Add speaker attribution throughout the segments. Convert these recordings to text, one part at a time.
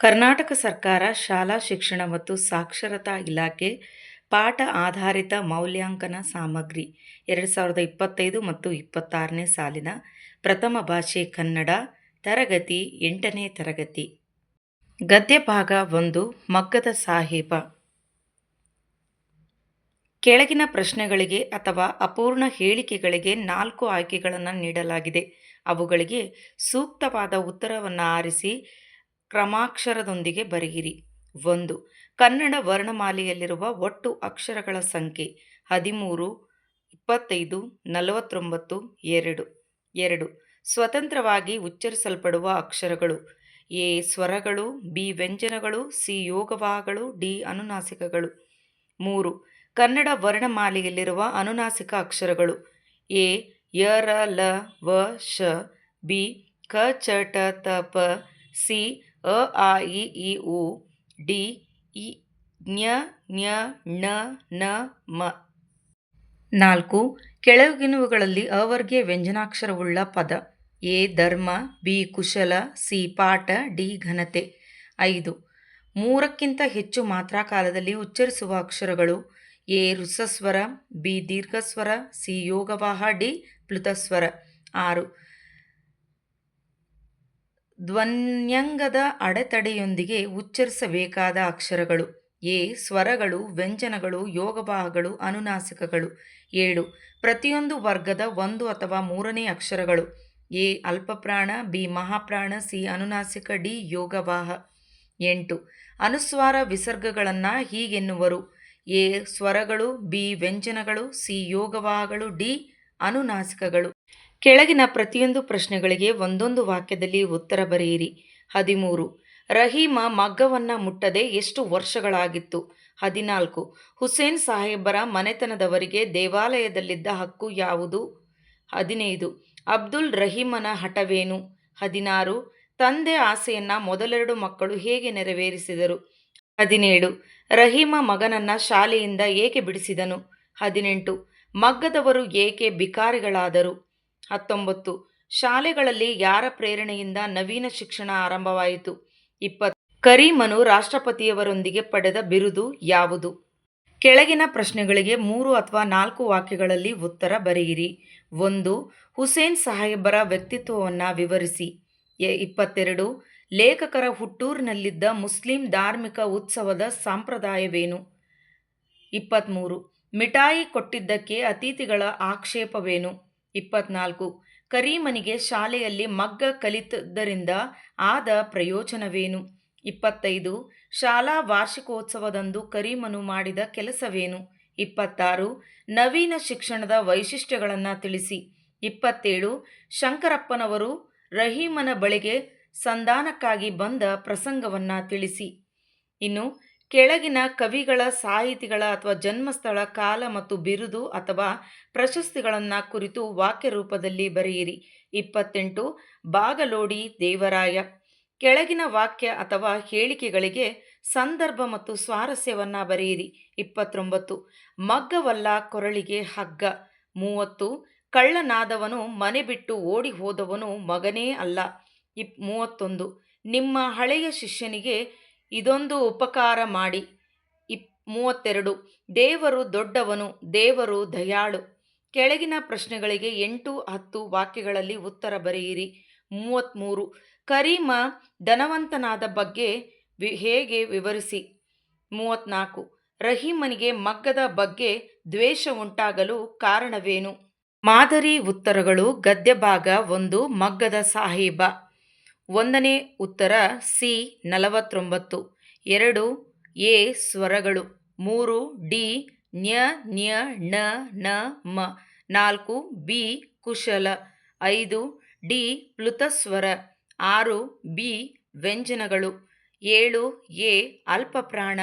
Speaker 1: ಕರ್ನಾಟಕ ಸರ್ಕಾರ ಶಾಲಾ ಶಿಕ್ಷಣ ಮತ್ತು ಸಾಕ್ಷರತಾ ಇಲಾಖೆ ಪಾಠ ಆಧಾರಿತ ಮೌಲ್ಯಾಂಕನ ಸಾಮಗ್ರಿ ಎರಡು ಸಾವಿರದ ಇಪ್ಪತ್ತೈದು ಮತ್ತು ಇಪ್ಪತ್ತಾರನೇ ಸಾಲಿನ ಪ್ರಥಮ ಭಾಷೆ ಕನ್ನಡ ತರಗತಿ ಎಂಟನೇ ತರಗತಿ. ಗದ್ಯ ಭಾಗ ಒಂದು, ಮಗ್ಗದ ಸಾಹೇಬ. ಕೆಳಗಿನ ಪ್ರಶ್ನೆಗಳಿಗೆ ಅಥವಾ ಅಪೂರ್ಣ ಹೇಳಿಕೆಗಳಿಗೆ ನಾಲ್ಕು ಆಯ್ಕೆಗಳನ್ನು ನೀಡಲಾಗಿದೆ. ಅವುಗಳಿಗೆ ಸೂಕ್ತವಾದ ಉತ್ತರವನ್ನು ಆರಿಸಿ ಕ್ರಮಾಕ್ಷರದೊಂದಿಗೆ ಬರೆಯಿರಿ. ಒಂದು, ಕನ್ನಡ ವರ್ಣಮಾಲೆಯಲ್ಲಿರುವ ಒಟ್ಟು ಅಕ್ಷರಗಳ ಸಂಖ್ಯೆ, ಹದಿಮೂರು, ಇಪ್ಪತ್ತೈದು, ನಲವತ್ತೊಂಬತ್ತು, ಎರಡು. ಎರಡು, ಸ್ವತಂತ್ರವಾಗಿ ಉಚ್ಚರಿಸಲ್ಪಡುವ ಅಕ್ಷರಗಳು. ಎ, ಸ್ವರಗಳು, ಬಿ, ವ್ಯಂಜನಗಳು, ಸಿ, ಯೋಗವಾಹಗಳು, ಡಿ, ಅನುನಾಸಿಕಗಳು. ಮೂರು, ಕನ್ನಡ ವರ್ಣಮಾಲೆಯಲ್ಲಿರುವ ಅನುನಾಸಿಕ ಅಕ್ಷರಗಳು. ಎ, ಯ, ರ, ಲ, ವ, ಶ, ಬಿ, ಕ, ಚ, ಟ, ತ, ಪ, ಸಿ ಅ, ಆ, ಇ ಈ ಉ, ಡಿ, ಇ ಜ್ಞ ಜ್ಞ ಣ ನ, ಮ. ನಾಲ್ಕು, ಕೆಳಗಿನವುಗಳಲ್ಲಿ ಅವರ್ಗೀಯ ವ್ಯಂಜನಾಕ್ಷರವುಳ್ಳ ಪದ. ಎ, ಧರ್ಮ, ಬಿ, ಕುಶಲ, ಸಿ, ಪಾಠ, ಡಿ, ಘನತೆ. ಐದು, ಮೂರಕ್ಕಿಂತ ಹೆಚ್ಚು ಮಾತ್ರಾಕಾಲದಲ್ಲಿ ಉಚ್ಚರಿಸುವ ಅಕ್ಷರಗಳು. ಎ, ಋಸಸ್ವರ, ಬಿ, ದೀರ್ಘಸ್ವರ, ಸಿ, ಯೋಗವಾಹ, ಡಿ, ಪ್ಲುತಸ್ವರ. ಆರು ಧ್ವನ್ಯಂಗದ ಅಡೆತಡೆಯೊಂದಿಗೆ ಉಚ್ಚರಿಸಬೇಕಾದ ಅಕ್ಷರಗಳು. ಎ. ಸ್ವರಗಳು, ವ್ಯಂಜನಗಳು ಯೋಗವಾಹಗಳು ಅನುನಾಸಿಕಗಳು. ಏಳು. ಪ್ರತಿಯೊಂದು ವರ್ಗದ ಒಂದು ಅಥವಾ ಮೂರನೇ ಅಕ್ಷರಗಳು. ಎ. ಅಲ್ಪಪ್ರಾಣ, ಬಿ. ಮಹಾಪ್ರಾಣ, ಸಿ. ಅನುನಾಸಿಕ, ಡಿ. ಯೋಗವಾಹ ಎಂಟು. ಅನುಸ್ವಾರ ವಿಸರ್ಗಗಳನ್ನು ಹೀಗೆನ್ನುವರು. ಎ. ಸ್ವರಗಳು, ಬಿ. ವ್ಯಂಜನಗಳು, ಸಿ. ಯೋಗವಾಹಗಳು ಡಿ. ಅನುನಾಸಿಕಗಳು. ಕೆಳಗಿನ ಪ್ರತಿಯೊಂದು ಪ್ರಶ್ನೆಗಳಿಗೆ ಒಂದೊಂದು ವಾಕ್ಯದಲ್ಲಿ ಉತ್ತರ ಬರೆಯಿರಿ. ಹದಿಮೂರು. ರಹೀಮ ಮಗ್ಗವನ್ನು ಮುಟ್ಟದೆ ಎಷ್ಟು ವರ್ಷಗಳಾಗಿತ್ತು? ಹದಿನಾಲ್ಕು. ಹುಸೇನ್ ಸಾಹೇಬರ ಮನೆತನದವರಿಗೆ ದೇವಾಲಯದಲ್ಲಿದ್ದ ಹಕ್ಕು ಯಾವುದು? ಹದಿನೈದು. ಅಬ್ದುಲ್ ರಹೀಮನ ಹಠವೇನು? ಹದಿನಾರು. ತಂದೆ ಆಸೆಯನ್ನು ಮೊದಲೆರಡು ಮಕ್ಕಳು ಹೇಗೆ ನೆರವೇರಿಸಿದರು? ಹದಿನೇಳು. ರಹೀಮ ಮಗನನ್ನ ಶಾಲೆಯಿಂದ ಏಕೆ ಬಿಡಿಸಿದನು? ಹದಿನೆಂಟು. ಮಗ್ಗದವರು ಏಕೆ ಬಿಕಾರಿಗಳಾದರು ಹತ್ತೊಂಬತ್ತು. ಶಾಲೆಗಳಲ್ಲಿ ಯಾರ ಪ್ರೇರಣೆಯಿಂದ ನವೀನ ಶಿಕ್ಷಣ ಆರಂಭವಾಯಿತು? ಇಪ್ಪತ್ತು. ಕರೀಮನು ರಾಷ್ಟ್ರಪತಿಯವರೊಂದಿಗೆ ಪಡೆದ ಬಿರುದು ಯಾವುದು? ಕೆಳಗಿನ ಪ್ರಶ್ನೆಗಳಿಗೆ ಮೂರು ಅಥವಾ ನಾಲ್ಕು ವಾಕ್ಯಗಳಲ್ಲಿ ಉತ್ತರ ಬರೆಯಿರಿ. ಒಂದು, ಹುಸೇನ್ ಸಾಹೇಬರ ವ್ಯಕ್ತಿತ್ವವನ್ನು ವಿವರಿಸಿ. ಇಪ್ಪತ್ತೆರಡು, ಲೇಖಕರ ಹುಟ್ಟೂರಿನಲ್ಲಿದ್ದ ಮುಸ್ಲಿಂ ಧಾರ್ಮಿಕ ಉತ್ಸವದ ಸಂಪ್ರದಾಯವೇನು? ಇಪ್ಪತ್ತ್ಮೂರು ಮಿಠಾಯಿ ಕೊಟ್ಟಿದ್ದಕ್ಕೆ ಅತಿಥಿಗಳ ಆಕ್ಷೇಪವೇನು? ಇಪ್ಪತ್ನಾಲ್ಕು. ಕರೀಮನಿಗೆ ಶಾಲೆಯಲ್ಲಿ ಮಗ್ಗ ಕಲಿತದ್ದರಿಂದ ಆದ ಪ್ರಯೋಜನವೇನು? ಇಪ್ಪತ್ತೈದು. ಶಾಲಾ ವಾರ್ಷಿಕೋತ್ಸವದಂದು ಕರೀಮನು ಮಾಡಿದ ಕೆಲಸವೇನು? ಇಪ್ಪತ್ತಾರು. ನವೀನ ಶಿಕ್ಷಣದ ವೈಶಿಷ್ಟ್ಯಗಳನ್ನು ತಿಳಿಸಿ. ಇಪ್ಪತ್ತೇಳು. ಶಂಕರಪ್ಪನವರು ರಹೀಮನ ಬಳಿಗೆ ಸಂಧಾನಕ್ಕಾಗಿ ಬಂದ ಪ್ರಸಂಗವನ್ನು ತಿಳಿಸಿ. ಇನ್ನು ಕೆಳಗಿನ ಕವಿಗಳ ಸಾಹಿತಿಗಳ ಅಥವಾ ಜನ್ಮಸ್ಥಳ ಕಾಲ ಮತ್ತು ಬಿರುದು ಅಥವಾ ಪ್ರಶಸ್ತಿಗಳನ್ನು ಕುರಿತು ವಾಕ್ಯ ರೂಪದಲ್ಲಿ ಬರೆಯಿರಿ. ಇಪ್ಪತ್ತೆಂಟು, ಬಾಗಲೋಡಿ ದೇವರಾಯ. ಕೆಳಗಿನ ವಾಕ್ಯ ಅಥವಾ ಹೇಳಿಕೆಗಳಿಗೆ ಸಂದರ್ಭ ಮತ್ತು ಸ್ವಾರಸ್ಯವನ್ನು ಬರೆಯಿರಿ. ಇಪ್ಪತ್ತೊಂಬತ್ತು, ಮಗ್ಗವಲ್ಲ ಕೊರಳಿಗೆ ಹಗ್ಗ. ಮೂವತ್ತು, ಕಳ್ಳನಾದವನು ಮನೆ ಬಿಟ್ಟು ಓಡಿ ಹೋದವನು ಮಗನೇ ಅಲ್ಲ. ಇಪ್, ಮೂವತ್ತೊಂದು, ನಿಮ್ಮ ಹಳೆಯ ಶಿಷ್ಯನಿಗೆ ಇದೊಂದು ಉಪಕಾರ ಮಾಡಿ. ಇಪ್, ಮೂವತ್ತೆರಡು, ದೇವರು ದೊಡ್ಡವನು, ದೇವರು ದಯಾಳು. ಕೆಳಗಿನ ಪ್ರಶ್ನೆಗಳಿಗೆ ಎಂಟು, ಹತ್ತು ವಾಕ್ಯಗಳಲ್ಲಿ ಉತ್ತರ ಬರೆಯಿರಿ. ಮೂವತ್ತ್ಮೂರು ಕರೀಮ ಧನವಂತನಾದ ಬಗ್ಗೆ ವಿ, ಹೇಗೆ ವಿವರಿಸಿ? ಮೂವತ್ತ್ನಾಲ್ಕು ರಹೀಮನಿಗೆ ಮಗ್ಗದ ಬಗ್ಗೆ ದ್ವೇಷ ಉಂಟಾಗಲು ಕಾರಣವೇನು? ಮಾದರಿ ಉತ್ತರಗಳು ಗದ್ಯಭಾಗ ಒಂದು ಮಗ್ಗದ ಸಾಹೇಬ. ಒಂದನೇ ಉತ್ತರ ಸಿ, ನಲವತ್ತೊಂಬತ್ತು. ಎರಡು, ಎ, ಸ್ವರಗಳು. ಮೂರು, ಡಿ, ನ್ಯ ನ್ಯ, ಣ ನ ಮ. ನಾಲ್ಕು, ಬಿ, ಕುಶಲ. ಐದು, ಡಿ, ಪ್ಲುತಸ್ವರ. ಆರು, ಬಿ, ವ್ಯಂಜನಗಳು. ಏಳು, ಎ, ಅಲ್ಪಪ್ರಾಣ.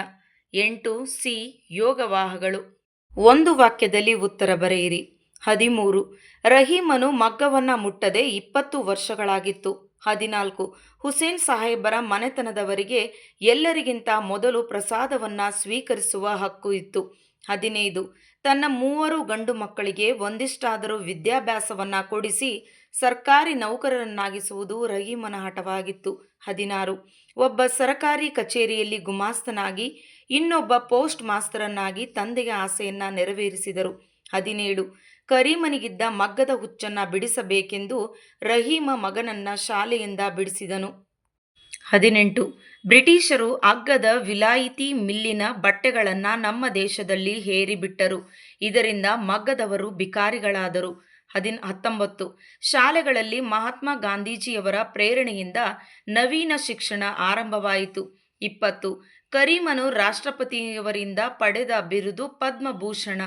Speaker 1: ಎಂಟು, ಸಿ, ಯೋಗವಾಹಗಳು. ಒಂದು ವಾಕ್ಯದಲ್ಲಿ ಉತ್ತರ ಬರೆಯಿರಿ. ಹದಿಮೂರು. ರಹೀಮನು ಮಗ್ಗವನ್ನು ಮುಟ್ಟದೆ ಇಪ್ಪತ್ತು ವರ್ಷಗಳಾಗಿತ್ತು. ಹದಿನಾಲ್ಕು. ಹುಸೇನ್ ಸಾಹೇಬರ ಮನೆತನದವರಿಗೆ ಎಲ್ಲರಿಗಿಂತ ಮೊದಲು ಪ್ರಸಾದವನ್ನು ಸ್ವೀಕರಿಸುವ ಹಕ್ಕು ಇತ್ತು. ಹದಿನೈದು. ತನ್ನ ಮೂವರು ಗಂಡು ಮಕ್ಕಳಿಗೆ ಒಂದಿಷ್ಟಾದರೂ ವಿದ್ಯಾಭ್ಯಾಸವನ್ನು ಕೊಡಿಸಿ ಸರ್ಕಾರಿ ನೌಕರರನ್ನಾಗಿಸುವುದು ರಹೀಮನ ಹಠವಾಗಿತ್ತು ಹದಿನಾರು. ಒಬ್ಬ ಸರಕಾರಿ ಕಚೇರಿಯಲ್ಲಿ ಗುಮಾಸ್ತನಾಗಿ ಇನ್ನೊಬ್ಬ ಪೋಸ್ಟ್ ಮಾಸ್ತರನ್ನಾಗಿ ತಂದೆಯ ಆಸೆಯನ್ನ ನೆರವೇರಿಸಿದರು. ಹದಿನೇಳು. ಕರೀಮನಿಗಿದ್ದ ಮಗ್ಗದ ಹುಚ್ಚನ್ನ ಬಿಡಿಸಬೇಕೆಂದು ರಹೀಮ ಮಗನನ್ನ ಶಾಲೆಯಿಂದ ಬಿಡಿಸಿದನು. ಹದಿನೆಂಟು. ಬ್ರಿಟಿಷರು ಅಗ್ಗದ ವಿಲಾಯಿತಿ ಮಿಲ್ಲಿನ ಬಟ್ಟೆಗಳನ್ನು ನಮ್ಮ ದೇಶದಲ್ಲಿ ಹೇರಿಬಿಟ್ಟರು. ಇದರಿಂದ ಮಗ್ಗದವರು ಬಿಕಾರಿಗಳಾದರು. ಹದಿನ, ಹತ್ತೊಂಬತ್ತು. ಶಾಲೆಗಳಲ್ಲಿ ಮಹಾತ್ಮ ಗಾಂಧೀಜಿಯವರ ಪ್ರೇರಣೆಯಿಂದ ನವೀನ ಶಿಕ್ಷಣ ಆರಂಭವಾಯಿತು. ಇಪ್ಪತ್ತು. ಕರೀಮನು ರಾಷ್ಟ್ರಪತಿಯವರಿಂದ ಪಡೆದ ಬಿರುದು ಪದ್ಮಭೂಷಣ.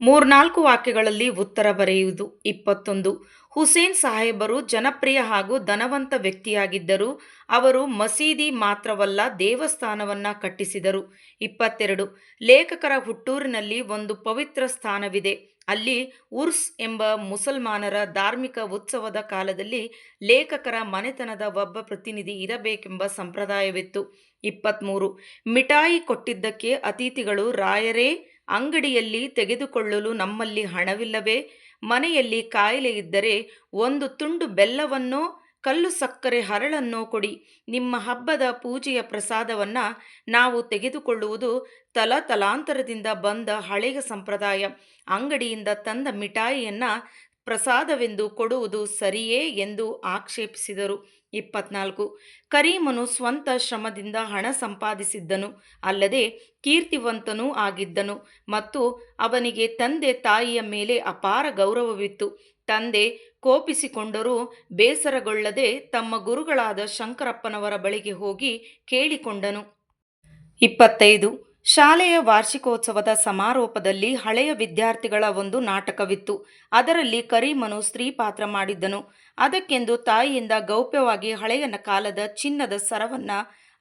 Speaker 1: ಮೂರ್ನಾಲ್ಕು ವಾಕ್ಯಗಳಲ್ಲಿ ಉತ್ತರ ಬರೆಯುವುದು. ಇಪ್ಪತ್ತೊಂದು, ಹುಸೇನ್ ಸಾಹೇಬರು ಜನಪ್ರಿಯ ಹಾಗೂ ಧನವಂತ ವ್ಯಕ್ತಿಯಾಗಿದ್ದರು. ಅವರು ಮಸೀದಿ ಮಾತ್ರವಲ್ಲ, ದೇವಸ್ಥಾನವನ್ನ ಕಟ್ಟಿಸಿದರು. ಇಪ್ಪತ್ತೆರಡು, ಲೇಖಕರ ಹುಟ್ಟೂರಿನಲ್ಲಿ ಒಂದು ಪವಿತ್ರ ಸ್ಥಾನವಿದೆ. ಅಲ್ಲಿ ಉರ್ಸ್ ಎಂಬ ಮುಸಲ್ಮಾನರ ಧಾರ್ಮಿಕ ಉತ್ಸವದ ಕಾಲದಲ್ಲಿ ಲೇಖಕರ ಮನೆತನದ ಒಬ್ಬ ಪ್ರತಿನಿಧಿ ಇರಬೇಕೆಂಬ ಸಂಪ್ರದಾಯವಿತ್ತು. ಇಪ್ಪತ್ತ್ಮೂರು ಮಿಠಾಯಿ ಕೊಟ್ಟಿದ್ದಕ್ಕೆ ಅತಿಥಿಗಳು ರಾಯರೇ ಅಂಗಡಿಯಲ್ಲಿ ತೆಗೆದುಕೊಳ್ಳಲು ನಮ್ಮಲ್ಲಿ ಹಣವಿಲ್ಲವೇ? ಮನೆಯಲ್ಲಿ ಕಾಯಿಲೆ ಇದ್ದರೆ ಒಂದು ತುಂಡು ಬೆಲ್ಲವನ್ನೋ, ಕಲ್ಲು ಸಕ್ಕರೆ ಹರಳನ್ನೋ ಕೊಡಿ. ನಿಮ್ಮ ಹಬ್ಬದ ಪೂಜೆಯ ಪ್ರಸಾದವನ್ನು ನಾವು ತೆಗೆದುಕೊಳ್ಳುವುದು ತಲತಲಾಂತರದಿಂದ ಬಂದ ಹಳೆಯ ಸಂಪ್ರದಾಯ. ಅಂಗಡಿಯಿಂದ ತಂದ ಮಿಠಾಯಿಯನ್ನು ಪ್ರಸಾದವೆಂದು ಕೊಡುವುದು ಸರಿಯೇ ಎಂದು ಆಕ್ಷೇಪಿಸಿದರು. ಇಪ್ಪತ್ನಾಲ್ಕು. ಕರೀಮನು ಸ್ವಂತ ಶ್ರಮದಿಂದ ಹಣ ಸಂಪಾದಿಸಿದ್ದನು. ಅಲ್ಲದೆ ಕೀರ್ತಿವಂತನೂ ಆಗಿದ್ದನು ಮತ್ತು ಅವನಿಗೆ ತಂದೆ ತಾಯಿಯ ಮೇಲೆ ಅಪಾರ ಗೌರವವಿತ್ತು. ತಂದೆ ಕೋಪಿಸಿಕೊಂಡರೂ ಬೇಸರಗೊಳ್ಳದೆ ತಮ್ಮ ಗುರುಗಳಾದ ಶಂಕರಪ್ಪನವರ ಬಳಿಗೆ ಹೋಗಿ ಕೇಳಿಕೊಂಡನು. ಇಪ್ಪತ್ತೈದು. ಶಾಲೆಯ ವಾರ್ಷಿಕೋತ್ಸವದ ಸಮಾರೋಪದಲ್ಲಿ ಹಳೆಯ ವಿದ್ಯಾರ್ಥಿಗಳ ಒಂದು ನಾಟಕವಿತ್ತು. ಅದರಲ್ಲಿ ಕರೀಮನು ಸ್ತ್ರೀ ಪಾತ್ರ ಮಾಡಿದ್ದನು. ಅದಕ್ಕೆಂದು ತಾಯಿಯಿಂದ ಗೌಪ್ಯವಾಗಿ ಹಳೆಯ ಕಾಲದ ಚಿನ್ನದ ಸರವನ್ನ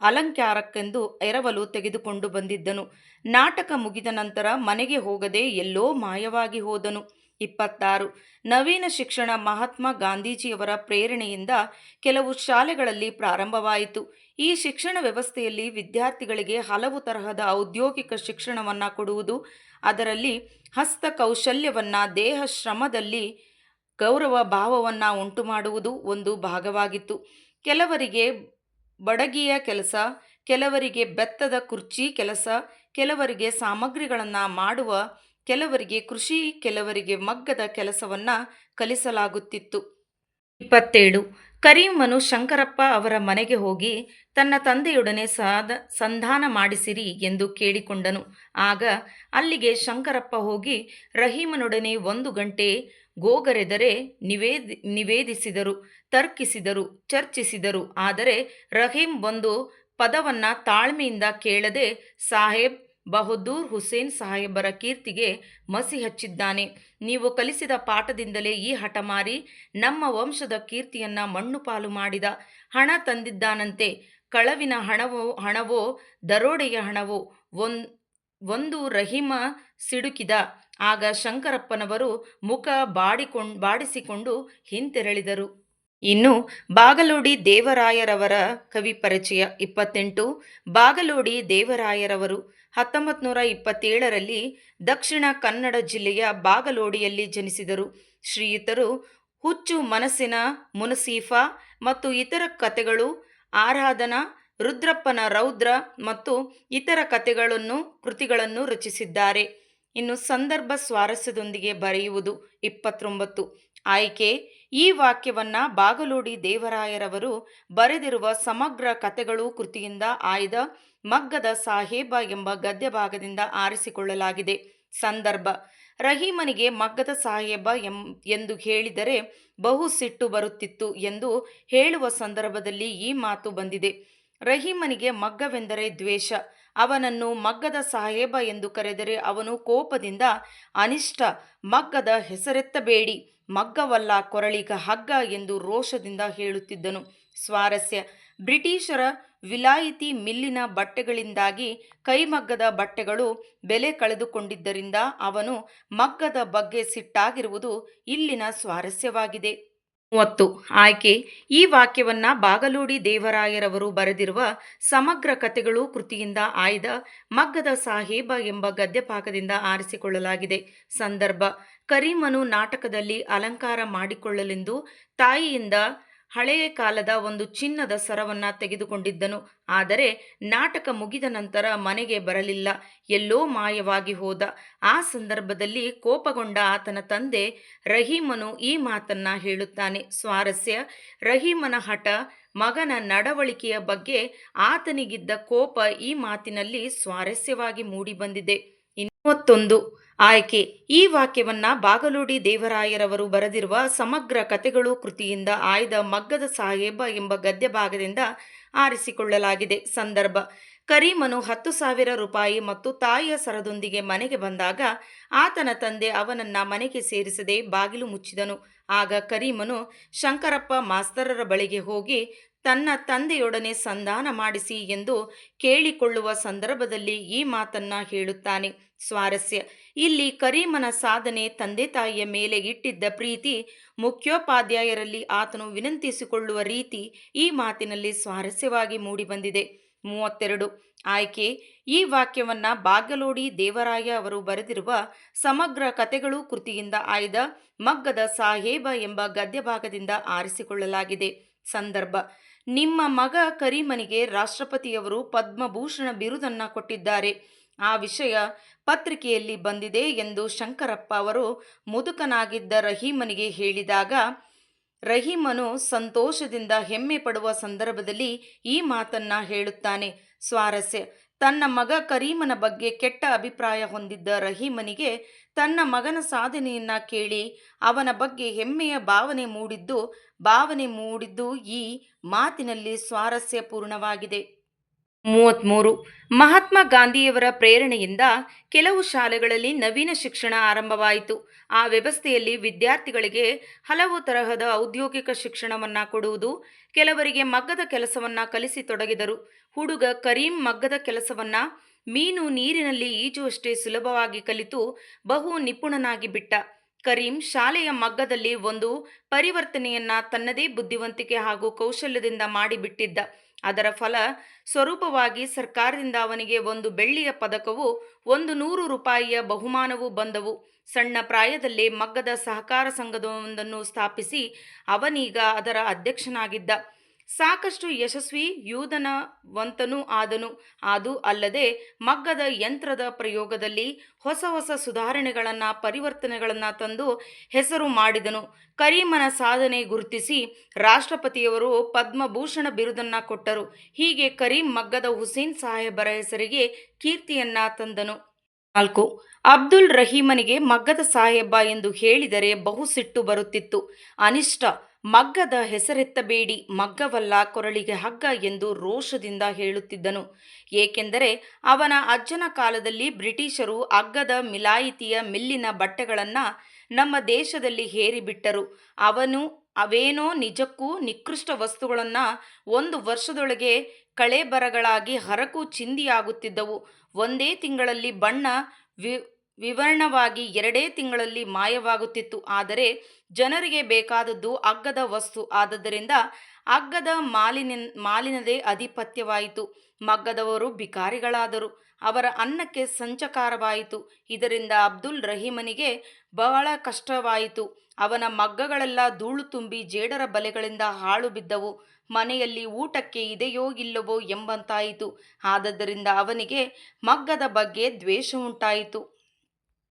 Speaker 1: ಅಲಂಕಾರಕ್ಕೆಂದು ಎರವಲು ತೆಗೆದುಕೊಂಡು ಬಂದಿದ್ದನು. ನಾಟಕ ಮುಗಿದ ನಂತರ ಮನೆಗೆ ಹೋಗದೆ ಎಲ್ಲೋ ಮಾಯವಾಗಿ ಹೋದನು. ಇಪ್ಪತ್ತಾರು. ನವೀನ ಶಿಕ್ಷಣ ಮಹಾತ್ಮ ಗಾಂಧೀಜಿಯವರ ಪ್ರೇರಣೆಯಿಂದ ಕೆಲವು ಶಾಲೆಗಳಲ್ಲಿ ಪ್ರಾರಂಭವಾಯಿತು. ಈ ಶಿಕ್ಷಣ ವ್ಯವಸ್ಥೆಯಲ್ಲಿ ವಿದ್ಯಾರ್ಥಿಗಳಿಗೆ ಹಲವು ತರಹದ ಔದ್ಯೋಗಿಕ ಶಿಕ್ಷಣವನ್ನು ಕೊಡುವುದು, ಅದರಲ್ಲಿ ಹಸ್ತಕೌಶಲ್ಯವನ್ನು ದೇಹ ಶ್ರಮದಲ್ಲಿ ಗೌರವ ಭಾವವನ್ನು ಉಂಟು ಮಾಡುವುದು ಒಂದು ಭಾಗವಾಗಿತ್ತು. ಕೆಲವರಿಗೆ ಬಡಗಿಯ ಕೆಲಸ, ಕೆಲವರಿಗೆ ಬೆತ್ತದ ಕುರ್ಚಿ ಕೆಲಸ, ಕೆಲವರಿಗೆ ಸಾಮಗ್ರಿಗಳನ್ನು ಮಾಡುವ, ಕೆಲವರಿಗೆ ಕೃಷಿ, ಕೆಲವರಿಗೆ ಮಗ್ಗದ ಕೆಲಸವನ್ನು ಕಲಿಸಲಾಗುತ್ತಿತ್ತು. ಇಪ್ಪತ್ತೇಳು ಕರೀಮನು ಶಂಕರಪ್ಪ ಅವರ ಮನೆಗೆ ಹೋಗಿ, ತನ್ನ ತಂದೆಯೊಡನೆ ಸಾದ, ಸಂಧಾನ ಮಾಡಿಸಿರಿ ಎಂದು ಕೇಳಿಕೊಂಡನು. ಆಗ ಅಲ್ಲಿಗೆ ಶಂಕರಪ್ಪ ಹೋಗಿ, ರಹೀಮನೊಡನೆ ಒಂದು ಗಂಟೆ ಗೋಗರೆದರೆ ನಿವೇದಿ, ನಿವೇದಿಸಿದರು, ತರ್ಕಿಸಿದರು, ಚರ್ಚಿಸಿದರು, ಆದರೆ ರಹೀಂ ಒಂದು ಪದವನ್ನು ತಾಳ್ಮೆಯಿಂದ ಕೇಳದೆ, ಸಾಹೇಬ್ ಬಹದ್ದೂರ್ ಹುಸೇನ್ ಸಾಹೇಬರ ಕೀರ್ತಿಗೆ ಮಸಿ ಹಚ್ಚಿದ್ದಾನೆ. ನೀವು ಕಲಿಸಿದ ಪಾಠದಿಂದಲೇ ಈ ಹಠಮಾರಿ ನಮ್ಮ ವಂಶದ ಕೀರ್ತಿಯನ್ನ ಮಣ್ಣು ಪಾಲು ಮಾಡಿದ ಹಣ ತಂದಿದ್ದಾನಂತೆ. ಕಳವಿನ ಹಣವೋ ಹಣವೋ, ದರೋಡೆಯ ಹಣವೋ ಒಂದು ರಹಿಮ ಸಿಡುಕಿದ. ಆಗ ಶಂಕರಪ್ಪನವರು ಮುಖ ಬಾಡಿಕೊಂಡ್, ಬಾಡಿಸಿಕೊಂಡು ಹಿಂತೆರಳಿದರು. ಇನ್ನು ಬಾಗಲೋಡಿ ದೇವರಾಯರವರ ಕವಿ ಪರಿಚಯ ಇಪ್ಪತ್ತೆಂಟು. ಬಾಗಲೋಡಿ ದೇವರಾಯರವರು ಹತ್ತೊಂಬತ್ತು ನೂರ ಇಪ್ಪತ್ತೇಳರಲ್ಲಿ ದಕ್ಷಿಣ ಕನ್ನಡ ಜಿಲ್ಲೆಯ ಬಾಗಲೋಡಿಯಲ್ಲಿ ಜನಿಸಿದರು. ಶ್ರೀಯುತರು ಹುಚ್ಚು ಮನಸ್ಸಿನ ಮುನಸೀಫಾ ಮತ್ತು ಇತರ ಕತೆಗಳು ಆರಾಧನಾ, ರುದ್ರಪ್ಪನ ರೌದ್ರ ಮತ್ತು ಇತರ ಕತೆಗಳನ್ನು ಕೃತಿಗಳನ್ನು ರಚಿಸಿದ್ದಾರೆ. ಇನ್ನು ಸಂದರ್ಭ ಸ್ವಾರಸ್ಯದೊಂದಿಗೆ ಬರೆಯುವುದು ಇಪ್ಪತ್ತೊಂಬತ್ತು. ಆಯ್ಕೆ ಈ ವಾಕ್ಯವನ್ನ ಬಾಗಲೋಡಿ ದೇವರಾಯರವರು ಬರೆದಿರುವ ಸಮಗ್ರ ಕತೆಗಳು ಕೃತಿಯಿಂದ ಆಯ್ದ ಮಗ್ಗದ ಸಾಹೇಬ ಎಂಬ ಗದ್ಯ ಭಾಗದಿಂದ ಆರಿಸಿಕೊಳ್ಳಲಾಗಿದೆ. ಸಂದರ್ಭ. ರಹೀಮನಿಗೆ ಮಗ್ಗದ ಸಾಹೇಬ ಎಂ, ಎಂದು ಹೇಳಿದರೆ ಬಹು ಸಿಟ್ಟು ಬರುತ್ತಿತ್ತು ಎಂದು ಹೇಳುವ ಸಂದರ್ಭದಲ್ಲಿ ಈ ಮಾತು ಬಂದಿದೆ. ರಹೀಮನಿಗೆ ಮಗ್ಗವೆಂದರೆ ದ್ವೇಷ. ಅವನನ್ನು ಮಗ್ಗದ ಸಾಹೇಬ ಎಂದು ಕರೆದರೆ ಅವನು ಕೋಪದಿಂದ ಅನಿಷ್ಟ, ಮಗ್ಗದ ಹೆಸರೆತ್ತಬೇಡಿ. ಮಗ್ಗವಲ್ಲ ಕೊರಳಿಗ ಹಗ್ಗ ಎಂದು ರೋಷದಿಂದ ಹೇಳುತ್ತಿದ್ದನು. ಸ್ವಾರಸ್ಯ. ಬ್ರಿಟಿಷರ ವಿಲಾಯಿತಿ ಮಿಲ್ಲಿನ ಬಟ್ಟೆಗಳಿಂದಾಗಿ ಕೈಮಗ್ಗದ ಬಟ್ಟೆಗಳು ಬೆಲೆ ಕಳೆದುಕೊಂಡಿದ್ದರಿಂದ ಅವನು ಮಗ್ಗದ ಬಗ್ಗೆ ಸಿಟ್ಟಾಗಿರುವುದು ಇಲ್ಲಿನ ಸ್ವಾರಸ್ಯವಾಗಿದೆ. ಮೂವತ್ತು. ಆಯ್ಕೆ. ಈ ವಾಕ್ಯವನ್ನ ಬಾಗಲೂಡಿ ದೇವರಾಯರವರು ಬರೆದಿರುವ ಸಮಗ್ರ ಕಥೆಗಳು ಕೃತಿಯಿಂದ ಆಯ್ದ ಮಗ್ಗದ ಸಾಹೇಬ ಎಂಬ ಗದ್ಯಪಾಕದಿಂದ ಆರಿಸಿಕೊಳ್ಳಲಾಗಿದೆ. ಸಂದರ್ಭ. ಕರೀಮನು ನಾಟಕದಲ್ಲಿ ಅಲಂಕಾರ ಮಾಡಿಕೊಳ್ಳಲೆಂದು ತಾಯಿಯಿಂದ ಹಳೆಯ ಕಾಲದ ಒಂದು ಚಿನ್ನದ ಸರವನ್ನ ತೆಗೆದುಕೊಂಡಿದ್ದನು. ಆದರೆ ನಾಟಕ ಮುಗಿದ ನಂತರ ಮನೆಗೆ ಬರಲಿಲ್ಲ. ಎಲ್ಲೋ ಮಾಯವಾಗಿ ಹೋದ. ಆ ಸಂದರ್ಭದಲ್ಲಿ ಕೋಪಗೊಂಡ ಆತನ ತಂದೆ ರಹೀಮನು ಈ ಮಾತನ್ನ ಹೇಳುತ್ತಾನೆ. ಸ್ವಾರಸ್ಯ, ರಹೀಮನ ಹಠ, ಮಗನ ನಡವಳಿಕೆಯ ಬಗ್ಗೆ ಆತನಿಗಿದ್ದ ಕೋಪ ಈ ಮಾತಿನಲ್ಲಿ ಸ್ವಾರಸ್ಯವಾಗಿ ಮೂಡಿಬಂದಿದೆ. ಮೂವತ್ತೊಂದು ಆಯ್ಕೆ. ಈ ವಾಕ್ಯವನ್ನ ಬಾಗಲೋಡಿ ದೇವರಾಯರವರು ಬರೆದಿರುವ ಸಮಗ್ರ ಕಥೆಗಳು ಕೃತಿಯಿಂದ ಆಯ್ದ ಮಗ್ಗದ ಸಾಹೇಬ ಎಂಬ ಗದ್ಯ ಭಾಗದಿಂದ ಆರಿಸಿಕೊಳ್ಳಲಾಗಿದೆ. ಸಂದರ್ಭ. ಕರೀಮನು ಹತ್ತು ಸಾವಿರ ರೂಪಾಯಿ ಮತ್ತು ತಾಯಿಯ ಸರದೊಂದಿಗೆ ಮನೆಗೆ ಬಂದಾಗ ಆತನ ತಂದೆ ಅವನನ್ನ ಮನೆಗೆ ಸೇರಿಸದೆ ಬಾಗಿಲು ಮುಚ್ಚಿದನು. ಆಗ ಕರೀಮನು, ಶಂಕರಪ್ಪ, ಮಾಸ್ತರರ ಬಳಿಗೆ ಹೋಗಿ ತನ್ನ ತಂದೆಯೊಡನೆ ಸಂಧಾನ ಮಾಡಿಸಿ ಎಂದು ಕೇಳಿಕೊಳ್ಳುವ ಸಂದರ್ಭದಲ್ಲಿ ಈ ಮಾತನ್ನ ಹೇಳುತ್ತಾನೆ. ಸ್ವಾರಸ್ಯ. ಇಲ್ಲಿ ಕರೀಮನ ಸಾಧನೆ ತಂದೆ ತಾಯಿಯ ಮೇಲೆ ಇಟ್ಟಿದ್ದ ಪ್ರೀತಿ, ಮುಖ್ಯೋಪಾಧ್ಯಾಯರಲ್ಲಿ ಆತನು ವಿನಂತಿಸಿಕೊಳ್ಳುವ ರೀತಿ ಈ ಮಾತಿನಲ್ಲಿ ಸ್ವಾರಸ್ಯವಾಗಿ ಮೂಡಿಬಂದಿದೆ. ಮೂವತ್ತೆರಡು. ಆಯ್ಕೆ. ಈ ವಾಕ್ಯವನ್ನ ಬಾಗಲೋಡಿ ದೇವರಾಯ ಅವರು ಬರೆದಿರುವ ಸಮಗ್ರ ಕತೆಗಳು ಕೃತಿಯಿಂದ ಆಯ್ದ ಮಗ್ಗದ ಸಾಹೇಬ ಎಂಬ ಗದ್ಯ ಭಾಗದಿಂದ ಆರಿಸಿಕೊಳ್ಳಲಾಗಿದೆ. ಸಂದರ್ಭ. ನಿಮ್ಮ ಮಗ ಕರೀಮನಿಗೆ ರಾಷ್ಟ್ರಪತಿಯವರು ಪದ್ಮಭೂಷಣ ಬಿರುದನ್ನ ಕೊಟ್ಟಿದ್ದಾರೆ. ಆ ವಿಷಯ ಪತ್ರಿಕೆಯಲ್ಲಿ ಬಂದಿದೆ ಎಂದು ಶಂಕರಪ್ಪ ಅವರು ಮುದುಕನಾಗಿದ್ದ ರಹೀಮನಿಗೆ ಹೇಳಿದಾಗ, ರಹೀಮನು ಸಂತೋಷದಿಂದ ಹೆಮ್ಮೆ ಪಡುವ ಸಂದರ್ಭದಲ್ಲಿ ಈ ಮಾತನ್ನ ಹೇಳುತ್ತಾನೆ. ಸ್ವಾರಸ್ಯ. ತನ್ನ ಮಗ ಕರೀಮನ ಬಗ್ಗೆ ಕೆಟ್ಟ ಅಭಿಪ್ರಾಯ ಹೊಂದಿದ್ದ ರಹೀಮನಿಗೆ ತನ್ನ ಮಗನ ಸಾಧನೆಯನ್ನ ಕೇಳಿ ಅವನ ಬಗ್ಗೆ ಹೆಮ್ಮೆಯ ಭಾವನೆ ಮೂಡಿದ್ದು ಭಾವನೆ ಮೂಡಿದ್ದು ಈ ಮಾತಿನಲ್ಲಿ ಸ್ವಾರಸ್ಯಪೂರ್ಣವಾಗಿದೆ. ಮೂವತ್ತ್ಮೂರು ಮಹಾತ್ಮ ಗಾಂಧಿಯವರ ಪ್ರೇರಣೆಯಿಂದ ಕೆಲವು ಶಾಲೆಗಳಲ್ಲಿ ನವೀನ ಶಿಕ್ಷಣ ಆರಂಭವಾಯಿತು. ಆ ವ್ಯವಸ್ಥೆಯಲ್ಲಿ ವಿದ್ಯಾರ್ಥಿಗಳಿಗೆ ಹಲವು ತರಹದ ಔದ್ಯೋಗಿಕ ಶಿಕ್ಷಣವನ್ನು ಕೊಡುವುದು, ಕೆಲವರಿಗೆ ಮಗ್ಗದ ಕೆಲಸವನ್ನ ಕಲಿಸಿತೊಡಗಿದರು ಹುಡುಗ ಕರೀಂ ಮಗ್ಗದ ಕೆಲಸವನ್ನು ಮೀನು ನೀರಿನಲ್ಲಿ ಈಜುವಷ್ಟೇ ಸುಲಭವಾಗಿ ಕಲಿತು ಬಹು ನಿಪುಣನಾಗಿ ಬಿಟ್ಟ. ಕರೀಂ ಶಾಲೆಯ ಮಗ್ಗದಲ್ಲಿ ಒಂದು ಪರಿವರ್ತನೆಯನ್ನ ತನ್ನದೇ ಬುದ್ಧಿವಂತಿಕೆ ಹಾಗೂ ಕೌಶಲ್ಯದಿಂದ ಮಾಡಿಬಿಟ್ಟಿದ್ದ. ಅದರ ಫಲ ಸ್ವರೂಪವಾಗಿ ಸರ್ಕಾರದಿಂದ ಅವನಿಗೆ ಒಂದು ಬೆಳ್ಳಿಯ ಪದಕವು, ಒಂದು ನೂರು ರೂಪಾಯಿಯ ಬಹುಮಾನವೂ ಬಂದವು. ಸಣ್ಣ ಪ್ರಾಯದಲ್ಲೇ ಮಗ್ಗದ ಸಹಕಾರ ಸಂಘದೊಂದನ್ನು ಸ್ಥಾಪಿಸಿ ಅವನೀಗ ಅದರ ಅಧ್ಯಕ್ಷನಾಗಿದ್ದ. ಸಾಕಷ್ಟು ಯಶಸ್ವಿ ಯೂಧನವಂತನೂ ಆದನು. ಅದು ಅಲ್ಲದೆ ಮಗ್ಗದ ಯಂತ್ರದ ಪ್ರಯೋಗದಲ್ಲಿ ಹೊಸ ಹೊಸ ಸುಧಾರಣೆಗಳನ್ನು, ಪರಿವರ್ತನೆಗಳನ್ನು ತಂದು ಹೆಸರು ಮಾಡಿದನು. ಕರೀಮನ ಸಾಧನೆ ಗುರುತಿಸಿ ರಾಷ್ಟ್ರಪತಿಯವರು ಪದ್ಮಭೂಷಣ ಬಿರುದನ್ನು ಕೊಟ್ಟರು. ಹೀಗೆ ಕರೀಂ ಮಗ್ಗದ ಹುಸೇನ್ ಸಾಹೇಬರ ಹೆಸರಿಗೆ ಕೀರ್ತಿಯನ್ನ ತಂದನು. ನಾಲ್ಕು, ಅಬ್ದುಲ್ ರಹೀಮನಿಗೆ ಮಗ್ಗದ ಸಾಹೇಬ ಎಂದು ಹೇಳಿದರೆ ಬಹು ಸಿಟ್ಟು ಬರುತ್ತಿತ್ತು. ಅನಿಷ್ಟ ಮಗ್ಗದ ಹೆಸರೆತ್ತಬೇಡಿ, ಮಗ್ಗವಲ್ಲ ಕೊರಳಿಗೆ ಹಗ್ಗ ಎಂದು ರೋಷದಿಂದ ಹೇಳುತ್ತಿದ್ದನು. ಏಕೆಂದರೆ ಅವನ ಅಜ್ಜನ ಕಾಲದಲ್ಲಿ ಬ್ರಿಟಿಷರು ಅಗ್ಗದ ಮಿಲಾಯಿತಿಯ ಮಿಲ್ಲಿನ ಬಟ್ಟೆಗಳನ್ನು ನಮ್ಮ ದೇಶದಲ್ಲಿ ಹೇರಿಬಿಟ್ಟರು. ಅವನು ಅವೇನೋ ನಿಜಕ್ಕೂ ನಿಕೃಷ್ಟ ವಸ್ತುಗಳನ್ನು ಒಂದು ವರ್ಷದೊಳಗೆ ಕಳೆಬರಗಳಾಗಿ ಹರಕು ಚಿಂದಿಯಾಗುತ್ತಿದ್ದವು. ಒಂದೇ ತಿಂಗಳಲ್ಲಿ ಬಣ್ಣ ವಿ, ವಿವರ್ಣವಾಗಿ ಎರಡೇ ತಿಂಗಳಲ್ಲಿ ಮಾಯವಾಗುತ್ತಿತ್ತು. ಆದರೆ ಜನರಿಗೆ ಬೇಕಾದದ್ದು ಅಗ್ಗದ ವಸ್ತು. ಆದದ್ದರಿಂದ ಅಗ್ಗದ ಮಾಲಿನ ಮಾಲಿನದೇ ಅಧಿಪತ್ಯವಾಯಿತು ಮಗ್ಗದವರು ಭಿಕಾರಿಗಳಾದರು. ಅವರ ಅನ್ನಕ್ಕೆ ಸಂಚಕಾರವಾಯಿತು. ಇದರಿಂದ ಅಬ್ದುಲ್ ರಹೀಮನಿಗೆ ಬಹಳ ಕಷ್ಟವಾಯಿತು. ಅವನ ಮಗ್ಗಗಳೆಲ್ಲ ಧೂಳು ತುಂಬಿ ಜೇಡರ ಬಲೆಗಳಿಂದ ಹಾಳು ಬಿದ್ದವು. ಮನೆಯಲ್ಲಿ ಊಟಕ್ಕೆ ಇದೆಯೋ ಇಲ್ಲವೋ ಎಂಬಂತಾಯಿತು. ಆದ್ದರಿಂದ ಅವನಿಗೆ ಮಗ್ಗದ ಬಗ್ಗೆ ದ್ವೇಷ ಉಂಟಾಯಿತು